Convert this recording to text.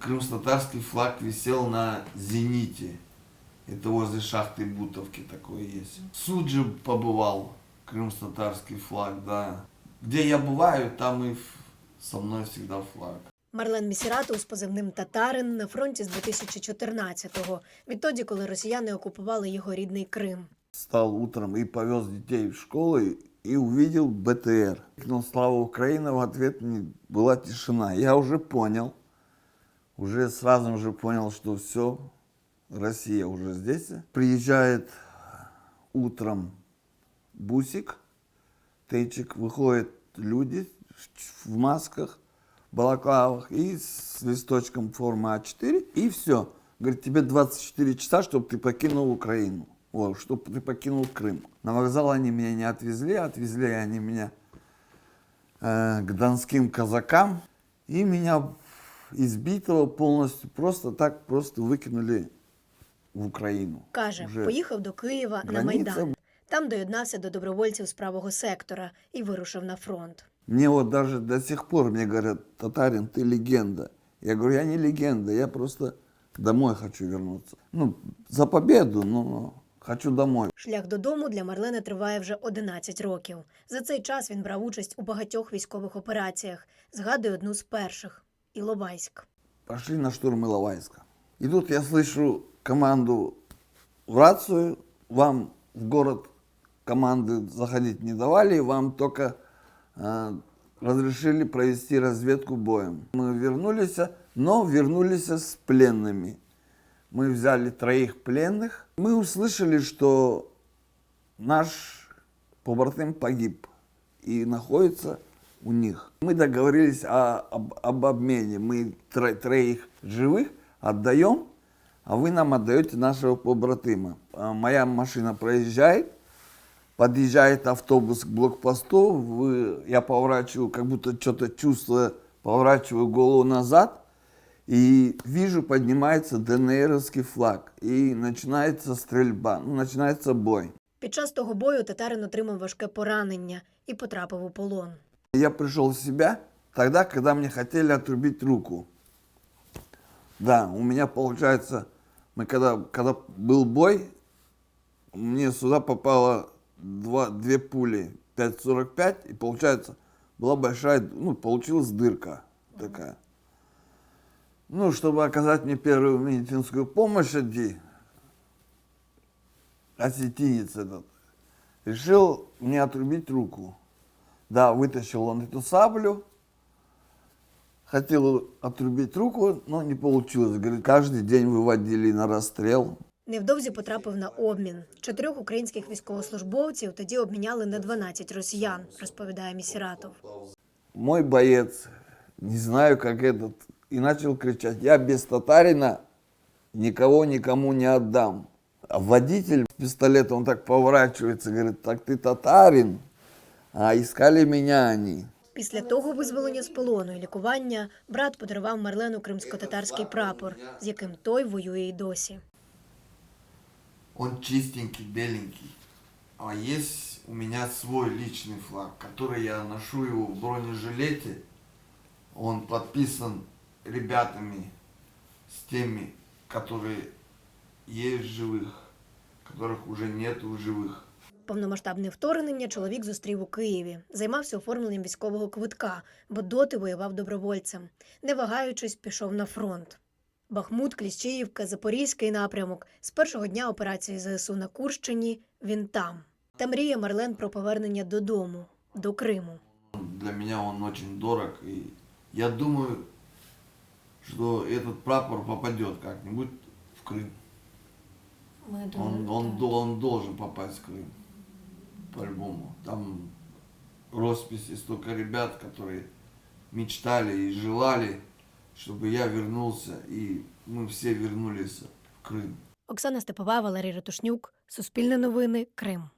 Крымс-татарский флаг висел на «Зените». Это возле шахты Бутовки такое есть. В Судже побывал крымс-татарский флаг, да. Где я бываю, там и ф- со мной всегда флаг. Марлен Місіратов з позивним Татарин на фронті з 2014-го, відтоді, коли росіяни окупували його рідний Крим. Встал утром и повез детей в школу и- и увидел БТР. Крикнул «Слава Украина!» В ответ мне была тишина. Я уже понял, уже сразу же понял, что все, Россия уже здесь. Приезжает утром бусик, тейчик, выходят люди в масках, балаклавах и с листочком формы А4, и все. Говорит, тебе 24 часа, чтобы ты покинул Украину. О, чтобы ты покинул Крым. На вокзал они меня не отвезли, отвезли они меня э, к донским казакам. И меня избитого полностью просто так просто выкинули в Украину. Каже, Вже поїхав до Києва на границя Майдан. Там доєднався до добровольців з правого сектора і вирушив на фронт. Мне вот даже до сих пор мне говорят, татарин, ты легенда. Я говорю, я не легенда, я просто домой хочу вернуться. Ну, за победу, но хочу домой. Шлях додому для Марлена триває вже 11 років. За цей час він брав участь у багатьох військових операціях. Згадує одну з перших Іловайськ. Пошли на штурм Иловайска. И тут я слышу команду в рацию. Вам в город команды заходить не давали, вам только э, разрешили провести разведку боем. Мы вернулись, но вернулись с пленными. Мы взяли троих пленных. Мы услышали, что наш побратим погиб и находится у них. Мы договорились о- об, об обмене. Мы тро- троих живых отдаем, а вы нам отдаете нашего побратима. А Моя машина проезжает, подъезжает автобус к блокпосту, вы- я поворачиваю, как будто что-то чувствую, поворачиваю голову назад, и вижу, поднимается ДНРовский флаг, и начинается стрельба, ну, начинается бой. Під час того бою татарин отримав важке поранення і потрапив у полон. Я пришел в себя тогда, когда мне хотели отрубить руку. Да, у меня получается, мы когда, когда был бой, мне сюда попало два, две пули 5,45, и получается, была большая, ну, получилась дырка такая. Ну, чтобы оказать мне первую медицинскую помощь, иди, осетинец этот, решил мне отрубить руку. Да, вытащил он эту саблю, хотел отрубить руку, но не получилось. Говорит, каждый день выводили на расстрел. Невдовзі потрапив на обмін. Чотирьох українських військовослужбовців тоді обміняли на 12 росіян, розповідає Місіратов. Мой боец, не знаю, как этот, и начал кричать, я без татарина никого никому не отдам. А водитель с пистолетом, он так поворачивается, говорит, так ты татарин, а искали меня они. Після того визволення з полону і лікування брат подарував Марлену кримсько-татарський прапор, з яким той воює й досі. Он чистенький, беленький. А есть у меня свой личный флаг, который я ношу его в бронежилете. Он подписан ребятами с теми, которые есть живых, которых уже нету в живых. Повномасштабне вторгнення чоловік зустрів у Києві, займався оформленням військового квитка, бо доти воював добровольцем. Не вагаючись, пішов на фронт. Бахмут, Кліщіївка, Запорізький напрямок. З першого дня операції ЗСУ на Курщині він там. Та мріє Марлен про повернення додому, до Криму. Для меня он очень дорог, и я думаю, что этот прапор попадет как-нибудь в Крым. Он, он, до- он должен попасть в Крым. По-любому. Там росписи столько ребят, которые мечтали и желали, чтобы я вернулся, и мы все вернулись в Крым. Оксана Степова, Валерій Ратушнюк, Суспільне новини, Крим.